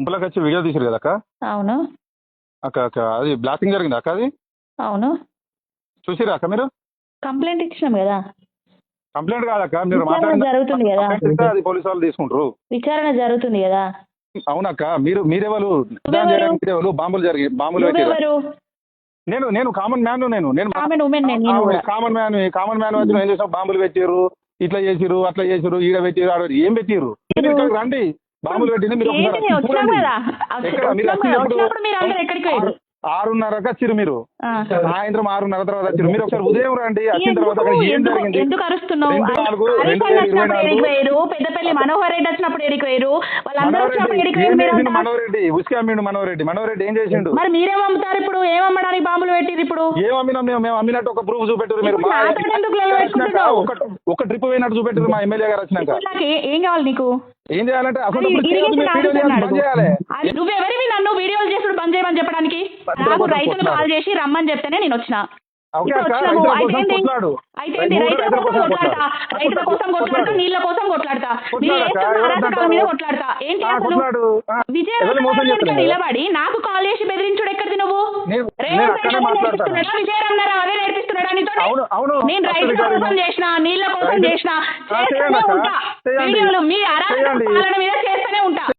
ఇంట్లోకి వచ్చి వీడియో తీసారు కదా అక్క? అవును. అక్క అక్క అది బ్లాస్టింగ్ జరిగింది అక్క అది? అవును. చూసిరా అక్క మీరు? కంప్లైంట్ ఇచ్చినాం కదా. కంప్లైంట్ కాదక్క మీరు విచారణ జరుగుతుంది కదా. ఇస్తే అది పోలీసు వాళ్ళు తీసుకుంటారు. విచారణ జరుగుతుంది కదా. అవునక్క మీరు మీరెవరు? నువ్వెవరు? చేయడానికి మీరెవరు? బాంబులు జరిగి బాంబులు పెట్టారు నువ్వెవరు? నేను నేను కామన్ మ్యాన్ నేను. నేను కామన్ ఉమెన్ నేను నేను కూడా కామన్ మ్యాన్ కామన్ మ్యాన్ వచ్చి ఏం చేసాం బాంబులు పెట్టారు ఇట్లా చేసిరు అట్లా చేసిరు ఈడ పెట్టిరు ఆడ పెట్టిరు. ఏం పెట్టిరు మీరు ఇక్కడికి రండి. బాంబులు పెట్టింది మీరు ఆరున్నరకు వచ్చిరు మీరు. సాయంత్రం ఆరున్నర తర్వాత వచ్చిరు మీరు ఒకసారి ఉదయం రండి వచ్చిన తర్వాత ఏం జరిగింది? ఎందుకు అరుస్తున్నావు? పెద్దపల్లి మనోహర్ రెడ్డి వచ్చినప్పుడు ఎడికి వాళ్ళందరూ వచ్చినప్పుడు ఉసుక అమ్మిండు మనోరెడ్డి మనోరెడ్డి ఏం చేసిండు? మరి మీరేం అమ్ముతారు ఇప్పుడు? ఏం అమ్మడానికి బాంబులు పెట్టిరు ఇప్పుడు? ఏం అమ్మినా మేము? మేము అమ్మినట్టు ఒక ప్రూఫ్ చూపెట్టారు మీరు? ఒక ట్రిప్ పోయినట్టు చూపెట్టారు మా ఎమ్మెల్యే గారు వచ్చినాక. ఏం కావాలి నీకు? ఏం చేయాలంటే అసలు నువ్వెవరివి నన్ను వీడియోలు చేసుడు బంద్ చేయమని చెప్పడానికి? నాకు రైతులు. కాల్ చేసి రమ్మని చెప్తేనే నేను వచ్చిన. రైతుల అయితే కోసం కొట్లాడతా. నీళ్ళ కోసం కొట్లాడతా? మీద కొట్లాడతా. ఏంటి అసలు? నిలబడి నాకు కాల్ చేసి బెదిరించుడు ఎక్కడిది నువ్వు? నేను- అక్కడే మాట్లాడతాను. అవును, అవును. నేను విజయరామ- కోసం చేసిన నీళ్ళ కోసం రైతు- చేసిన చేస్తూనే. ఉంటా. వీడియోలు మీ అరాచక. పాలన మీద చేస్తూనే ఉంటా